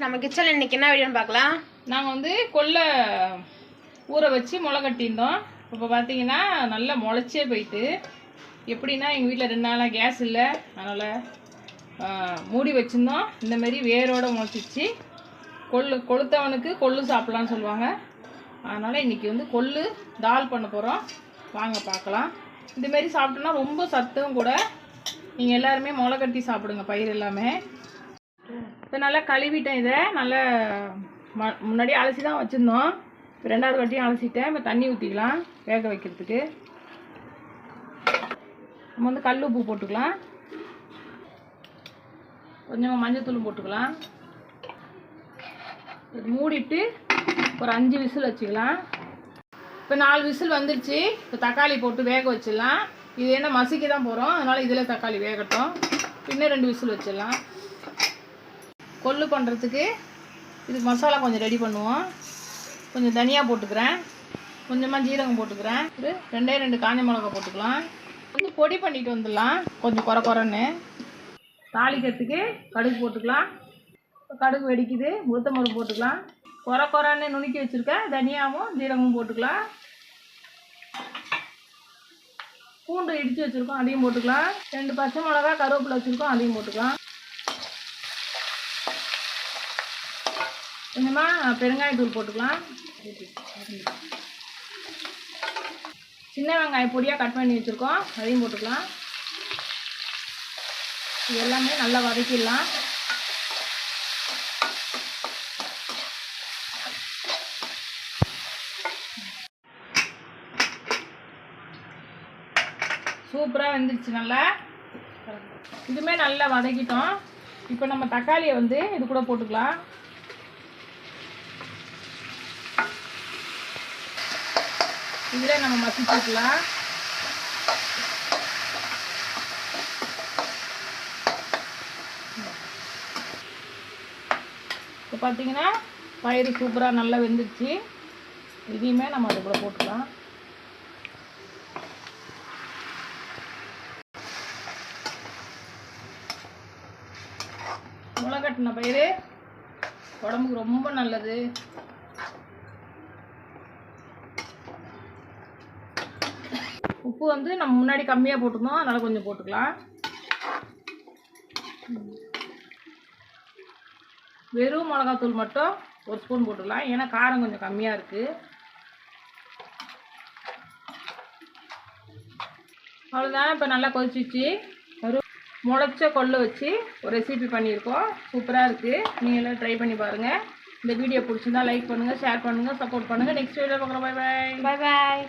நம்ம கிச்சனில் இன்றைக்கி என்ன வீடியோன்னு பார்க்கலாம். நாங்கள் வந்து கொல்லை ஊற வச்சு முளை கட்டியிருந்தோம். இப்போ பார்த்தீங்கன்னா நல்லா முளைச்சே போயிட்டு எப்படின்னா எங்கள் வீட்டில் ரெண்டு நாளாக கேஸ் இல்லை. அதனால் மூடி வச்சுருந்தோம். இந்த வேரோடு வேரோட முளைச்சிச்சு கொள்ளு கொளுத்தவனுக்கு கொள்ளு சாப்பிட்லான்னு சொல்லுவாங்க. அதனால் இன்றைக்கி வந்து கொள்ளு தால் பண்ண போகிறோம் வாங்க பார்க்கலாம். இதுமாரி சாப்பிட்டோன்னா ரொம்ப சத்தும் கூட. நீங்கள் எல்லாருமே முளை கட்டி சாப்பிடுங்க பயிர் எல்லாமே. இப்போ நல்லா கழுவிட்டேன் இதை. நல்லா ம முன்னாடி அலசி தான் வச்சுருந்தோம். இப்போ ரெண்டாவது வாட்டியும் அலசிட்டேன். இப்போ தண்ணி ஊற்றிக்கலாம் வேக வைக்கிறதுக்கு. நம்ம வந்து கல் உப்பு போட்டுக்கலாம். கொஞ்சமாக மஞ்சத்தூள் போட்டுக்கலாம். இது மூடிட்டு ஒரு அஞ்சு விசில் வச்சுக்கலாம். இப்போ நாலு விசில் வந்துடுச்சு இப்போ தக்காளி போட்டு வேக வச்சிடலாம். இது என்ன மசிக்க தான் போகிறோம் அதனால் இதில் தக்காளி வேகட்டும். இன்னும் ரெண்டு விசில் வச்சிடலாம். கொள்ளு பண்ணுறதுக்கு இதுக்கு மசாலா கொஞ்சம் ரெடி பண்ணுவோம். கொஞ்சம் தனியாக போட்டுக்கிறேன். கொஞ்சமாக ஜீரகம் போட்டுக்கிறேன். ஒரு ரெண்டே ரெண்டு காஞ்ச மிளகா போட்டுக்கலாம். வந்து பொடி பண்ணிட்டு வந்துடலாம். கொஞ்சம் குறை குறைன்னு தாளிக்கிறதுக்கு கடுகு போட்டுக்கலாம். கடுகு வெடிக்குது. உளுத்தம்பருப்பு போட்டுக்கலாம். குறை குறைன்னு நுணுக்கி வச்சுருக்கேன். தனியாகவும் ஜீரகமும் போட்டுக்கலாம். பூண்டு இடித்து வச்சுருக்கோம். அதையும் போட்டுக்கலாம். ரெண்டு பச்சை மிளகா கருவேப்பிலை வச்சுருக்கோம். அதையும் போட்டுக்கலாம். கொஞ்சமாக பெருங்காயத்தூள் போட்டுக்கலாம். சின்ன வெங்காயம் பொடியாக கட் பண்ணி வச்சுருக்கோம். அதையும் போட்டுக்கலாம். இது எல்லாமே நல்லா வதக்கிடலாம். சூப்பராக வெந்துருச்சு நல்லா. இதுமே நல்லா வதக்கிட்டோம். இப்போ நம்ம தக்காளியை வந்து இது கூட போட்டுக்கலாம். இதில் நம்ம மசிச்சுக்கலாம் இப்போ பார்த்தீங்கன்னா பயிறு சூப்பராக நல்லா வெந்துருச்சு இதையுமே நம்ம அது கூட போட்டுக்கலாம். முளைக்கட்டின பயிறு. உடம்புக்கு ரொம்ப நல்லது. உப்பு வந்து நம்ம முன்னாடி கம்மியாக போட்டிருந்தோம் அதனால் கொஞ்சம் போட்டுக்கலாம். வெறும் மிளகாத்தூள் மட்டும் ஒரு ஸ்பூன் போட்டுக்கலாம். ஏன்னா காரம் கொஞ்சம் கம்மியாக இருக்குது அவ்வளோதான் இப்போ நல்லா கொதிச்சிச்சு. ஒரு முளைச்ச கொள்ளை வச்சு ஒரு ரெசிபி பண்ணியிருக்கோம். சூப்பராக இருக்குது நீங்கள் ட்ரை பண்ணி பாருங்கள் இந்த வீடியோ பிடிச்சிருந்தா லைக் பண்ணுங்கள் ஷேர் பண்ணுங்கள் சப்போர்ட் பண்ணுங்கள் நெக்ஸ்ட் வீடியோ பார்க்குறோம் பாய் பாய் பாய் பாய்